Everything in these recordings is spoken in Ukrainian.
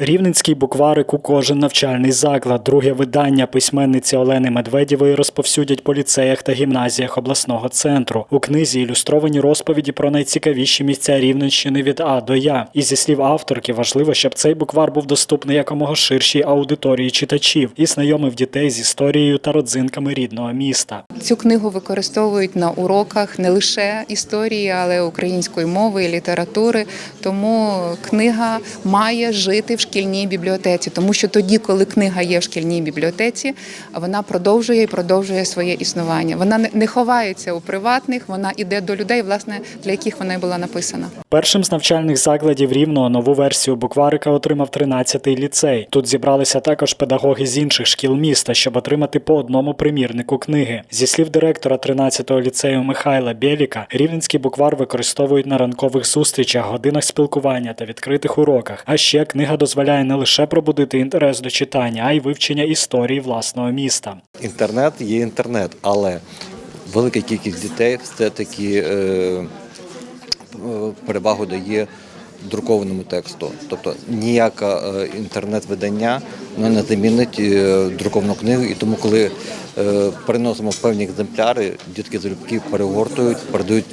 Рівненський букварик у кожен навчальний заклад. Друге видання письменниці Олени Медведєвої розповсюдять по ліцеях та гімназіях обласного центру. У книзі ілюстровані розповіді про найцікавіші місця Рівненщини від А до Я. І зі слів авторки, важливо, щоб цей буквар був доступний якомога ширшій аудиторії читачів і знайомив дітей з історією та родзинками рідного міста. Цю книгу використовують на уроках не лише історії, але й української мови і літератури. Тому книга має жити в шкільній бібліотеці, тому що тоді, коли книга є в шкільній бібліотеці, вона продовжує і продовжує своє існування. Вона не- ховається у приватних, вона іде до людей, власне, для яких вона й була написана. Першим з навчальних закладів рівного нову версію букварика отримав 13-й ліцей. Тут зібралися також педагоги з інших шкіл міста, щоб отримати по одному примірнику книги. Зі слів директора 13-го ліцею Михайла Бєліка, рівненський буквар використовують на ранкових зустрічах, годинах спілкування та відкритих уроках. А ще книга дозволяє не лише пробудити інтерес до читання, а й вивчення історії власного міста. Інтернет є інтернет, але велика кількість дітей все-таки е, е, перевагу дає друкованому тексту. Тобто ніяке інтернет-видання не замінить е, друковану книгу. І тому, коли переносимо певні екземпляри, дітки залюбки перегортують, передають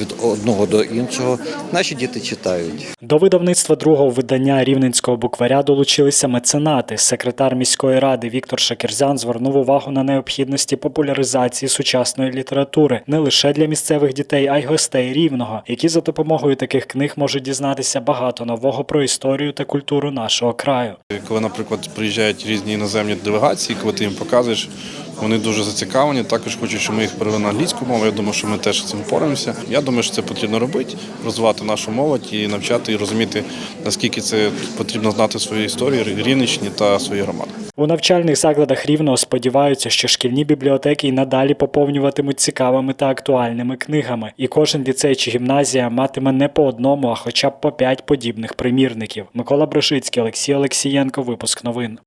від одного до іншого. Наші діти читають. До видавництва другого видання рівненського букваря долучилися меценати. Секретар міської ради Віктор Шакерзян звернув увагу на необхідності популяризації сучасної літератури не лише для місцевих дітей, а й гостей рівного, які за допомогою таких книг можуть дізнатися багато нового про історію та культуру нашого краю. Коли, наприклад, приїжджають різні іноземні делегації, коли ти їм показуєш, вони дуже зацікавлені. Також хочуть, щоб ми їх перевели на англійську мову. Я думаю, що ми теж цим впораємося. Я думаю, що це потрібно робити, розвивати нашу молодь і навчати і розуміти, наскільки це потрібно знати свою історію Рівненщині та свої громади. У навчальних закладах рівного сподіваються, що шкільні бібліотеки й надалі поповнюватимуть цікавими та актуальними книгами, і кожен ліцей чи гімназія матиме не по одному, а хоча б по п'ять подібних примірників. Микола Брошицький, Олексій Олексієнко, випуск новин.